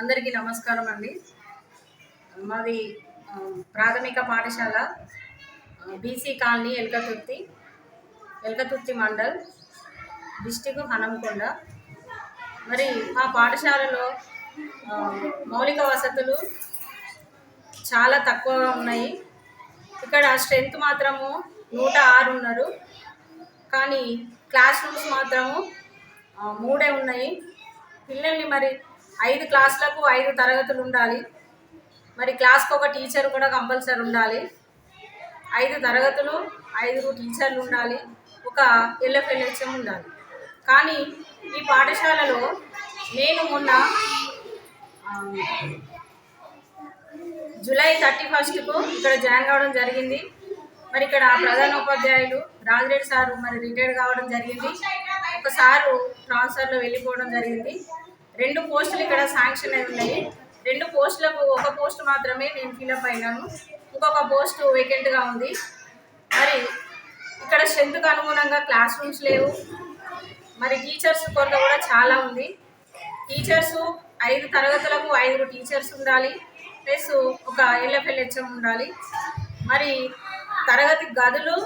అందరికీ నమస్కారం అండి. మాది ప్రాథమిక పాఠశాల BC colony Elkathurthy Elkathurthy mandal district Hanamkonda. మరి మా పాఠశాలలో మౌలిక వసతులు చాలా తక్కువగా ఉన్నాయి. ఇక్కడ స్ట్రెంత్ మాత్రము నూట ఆరు ఉన్నారు. కానీ క్లాస్ రూమ్స్ మాత్రము మూడే ఉన్నాయి. పిల్లల్ని మరి ఐదు క్లాసులకు ఐదు తరగతులు ఉండాలి. మరి క్లాస్కి ఒక టీచర్ కూడా కంపల్సరీ ఉండాలి. ఐదు తరగతులు ఐదుగురు టీచర్లు ఉండాలి. ఒక ఎల్ఎఫ్ఎల్హెచ్ఎం ఉండాలి. కానీ ఈ పాఠశాలలో నేను మొన్న జూలై థర్టీ ఫస్ట్కు ఇక్కడ జాయిన్ కావడం జరిగింది. మరి ఇక్కడ ప్రధాన ఉపాధ్యాయులు సారు మరి రిటైర్డ్ కావడం జరిగింది. ఒక సారు ట్రాన్స్ఫర్లో వెళ్ళిపోవడం జరిగింది. రెండు పోస్టులు ఇక్కడ శాంక్షన్ అయి ఉన్నాయి. రెండు పోస్టులకు ఒక పోస్ట్ మాత్రమే నేను ఫిలప్ అయినాను. ఇంకొక పోస్ట్ వేకెంట్గా ఉంది. మరి ఇక్కడ స్ట్రెంత్కి అనుగుణంగా క్లాస్ రూమ్స్ లేవు. మరి టీచర్స్ కొరత కూడా చాలా ఉంది. టీచర్స్ ఐదు తరగతులకు ఐదుగురు టీచర్స్ ఉండాలి. ప్లస్ ఒక ఎల్ఎఫ్ఎల్హెచ్ఎం ఉండాలి. మరి తరగతి గదులు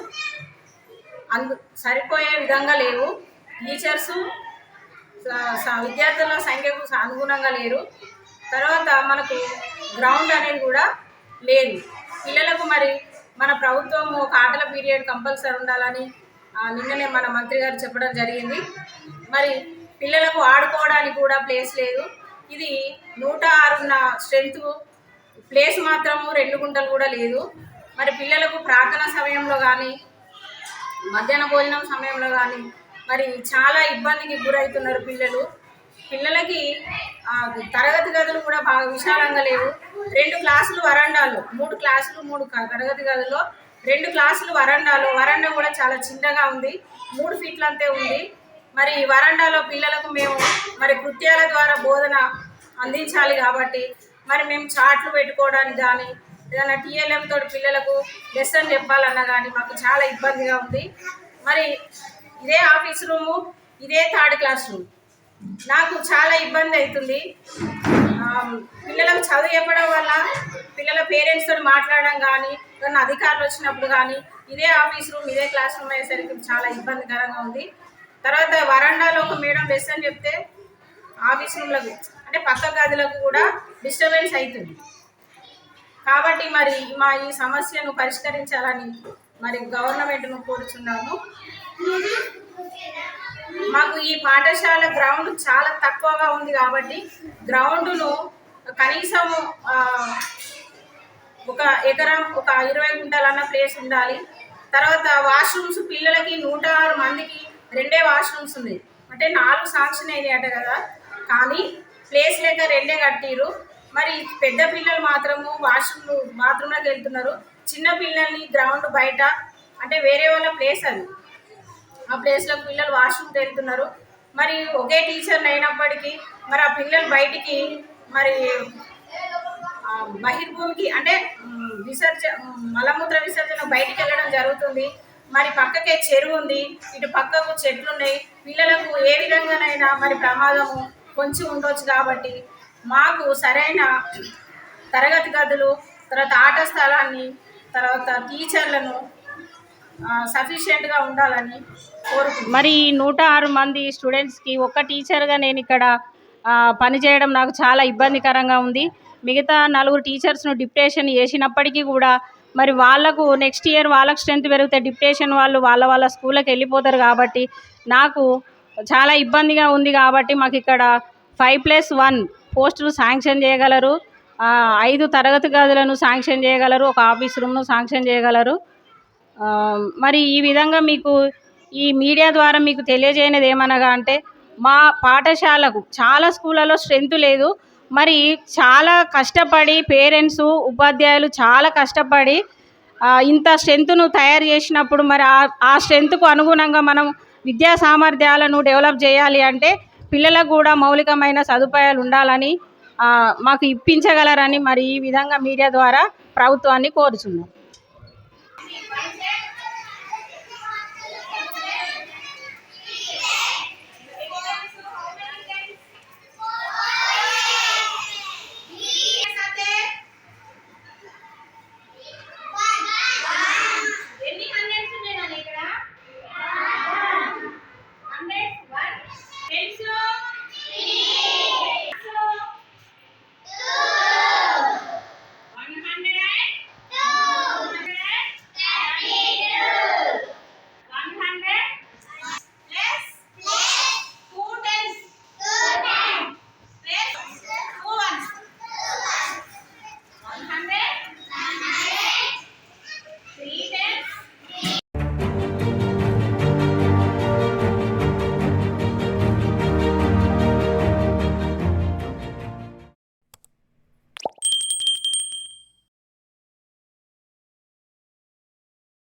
అందు సరిపోయే విధంగా లేవు. టీచర్సు విద్యార్థుల సంఖ్యకు అనుగుణంగా లేరు. తర్వాత మనకు గ్రౌండ్ అనేది కూడా లేదు. పిల్లలకు మరి మన ప్రభుత్వం ఒక ఆటల పీరియడ్ కంపల్సరీ ఉండాలని ఆ, నిన్ననే మన మంత్రి గారు చెప్పడం జరిగింది. మరి పిల్లలకు ఆడుకోవడానికి కూడా ప్లేస్ లేదు. ఇది నూట ఆరున్న స్ట్రెంత్ ప్లేస్ మాత్రము రెండు గుంటలు కూడా లేదు. మరి పిల్లలకు ప్రార్థన సమయంలో కానీ మధ్యాహ్న భోజనం సమయంలో కానీ మరి చాలా ఇబ్బందికి గురవుతున్నారు పిల్లలు. పిల్లలకి తరగతి గదులు కూడా బాగా విశాలంగా లేవు. రెండు క్లాసులు వరండాలు మూడు క్లాసులు మూడు తరగతి గదుల్లో రెండు క్లాసులు వరండాలు. వరండా కూడా చాలా చిన్నగా ఉంది. మూడు ఫీట్లు అంతే ఉంది. మరి వరండాలో పిల్లలకు మేము మరి కృత్యాల ద్వారా బోధన అందించాలి కాబట్టి మరి మేము చాట్లు పెట్టుకోవడానికి కానీ ఏదైనా టీఎల్ఎం తోటి పిల్లలకు లెసన్ చెప్పాలన్నా కానీ మాకు చాలా ఇబ్బందిగా ఉంది. మరి ఇదే ఆఫీస్ రూము ఇదే థర్డ్ క్లాస్ రూమ్ నాకు చాలా ఇబ్బంది అవుతుంది. పిల్లలకు చదువు చెప్పడం వల్ల పిల్లల పేరెంట్స్ తోటి మాట్లాడడం కానీ ఏదైనా అధికారులు వచ్చినప్పుడు కానీ ఇదే ఆఫీస్ రూమ్ ఇదే క్లాస్ రూమ్ అయ్యేసరికి చాలా ఇబ్బందికరంగా ఉంది. తర్వాత వరండాలో ఒక మేడం లెసన్ చెప్తే ఆఫీస్ రూమ్లకు అంటే పక్క గదులకు కూడా డిస్టర్బెన్స్ అవుతుంది. కాబట్టి మరి మా ఈ సమస్యను పరిష్కరించాలని మరి గవర్నమెంట్ను కోరుచున్నాము. మాకు ఈ పాఠశాల గ్రౌండ్ చాలా తక్కువగా ఉంది కాబట్టి గ్రౌండ్ను కనీసం ఒక ఎకరం ఒక ఇరవై గుంటలన్న ప్లేస్ ఉండాలి. తర్వాత వాష్రూమ్స్ పిల్లలకి నూట ఆరు మందికి రెండే వాష్రూమ్స్ ఉన్నాయి. అంటే నాలుగు శాంక్షన్ అయినాయి కదా. కానీ ప్లేస్ లేక రెండే కట్టిరు మరి పెద్ద పిల్లలు మాత్రము వాష్రూమ్ బాత్రూంలోకి వెళ్తున్నారు. చిన్న పిల్లల్ని గ్రౌండ్ బయట అంటే వేరే వాళ్ళ ప్లేస్ అది. ఆ ప్లేస్లో పిల్లలు వాష్రూమ్కి వెళ్తున్నారు మరి ఒకే టీచర్లు అయినప్పటికీ మరి ఆ పిల్లలు బయటికి మరి బహిర్భూమికి అంటే విసర్జ మలమూత్ర విసర్జన బయటికి వెళ్ళడం జరుగుతుంది. మరి పక్కకే చెరువు ఉంది. ఇటు పక్కకు చెట్లు ఉన్నాయి. పిల్లలకు ఏ విధంగానైనా మరి ప్రమాదము కొంచెం ఉండొచ్చు కాబట్టి మాకు సరైన తరగతి గదులు తర్వాత ఆట స్థలాన్ని తర్వాత టీచర్లను సఫిషియెంట్గా ఉండాలని మరి నూట ఆరు మంది స్టూడెంట్స్కి ఒక్క టీచర్గా నేను ఇక్కడ పనిచేయడం నాకు చాలా ఇబ్బందికరంగా ఉంది. మిగతా నలుగురు టీచర్స్ను డిప్టేషన్ చేసినప్పటికీ కూడా మరి వాళ్ళకు నెక్స్ట్ ఇయర్ వాళ్ళకి స్ట్రెంత్ పెరిగితే డిప్టేషన్ వాళ్ళు వాళ్ళ వాళ్ళ స్కూళ్ళకి వెళ్ళిపోతారు కాబట్టి నాకు చాలా ఇబ్బందిగా ఉంది కాబట్టి మాకు ఇక్కడ ఫైవ్ ప్లస్ వన్ పోస్టులు శాంక్షన్ చేయగలరు. ఐదు తరగతి గదులను శాంక్షన్ చేయగలరు ఒక ఆఫీస్ రూమ్ను శాంక్షన్ చేయగలరు. మరి ఈ విధంగా మీకు ఈ మీడియా ద్వారా మీకు తెలియజేయనిది ఏమనగా అంటే మా పాఠశాలకు చాలా స్కూళ్ళలో స్ట్రెంత్ లేదు. మరి చాలా కష్టపడి పేరెంట్స్ ఉపాధ్యాయులు చాలా కష్టపడి ఇంత స్ట్రెంత్ను తయారు చేసినప్పుడు మరి ఆ ఆ స్ట్రెంత్కు అనుగుణంగా మనం విద్యా సామర్థ్యాలను డెవలప్ చేయాలి అంటే పిల్లలకు కూడా మౌలికమైన సదుపాయాలు ఉండాలని మాకు ఇప్పించగలరని మరి ఈ విధంగా మీడియా ద్వారా ప్రభుత్వాన్ని కోరుచున్నాం.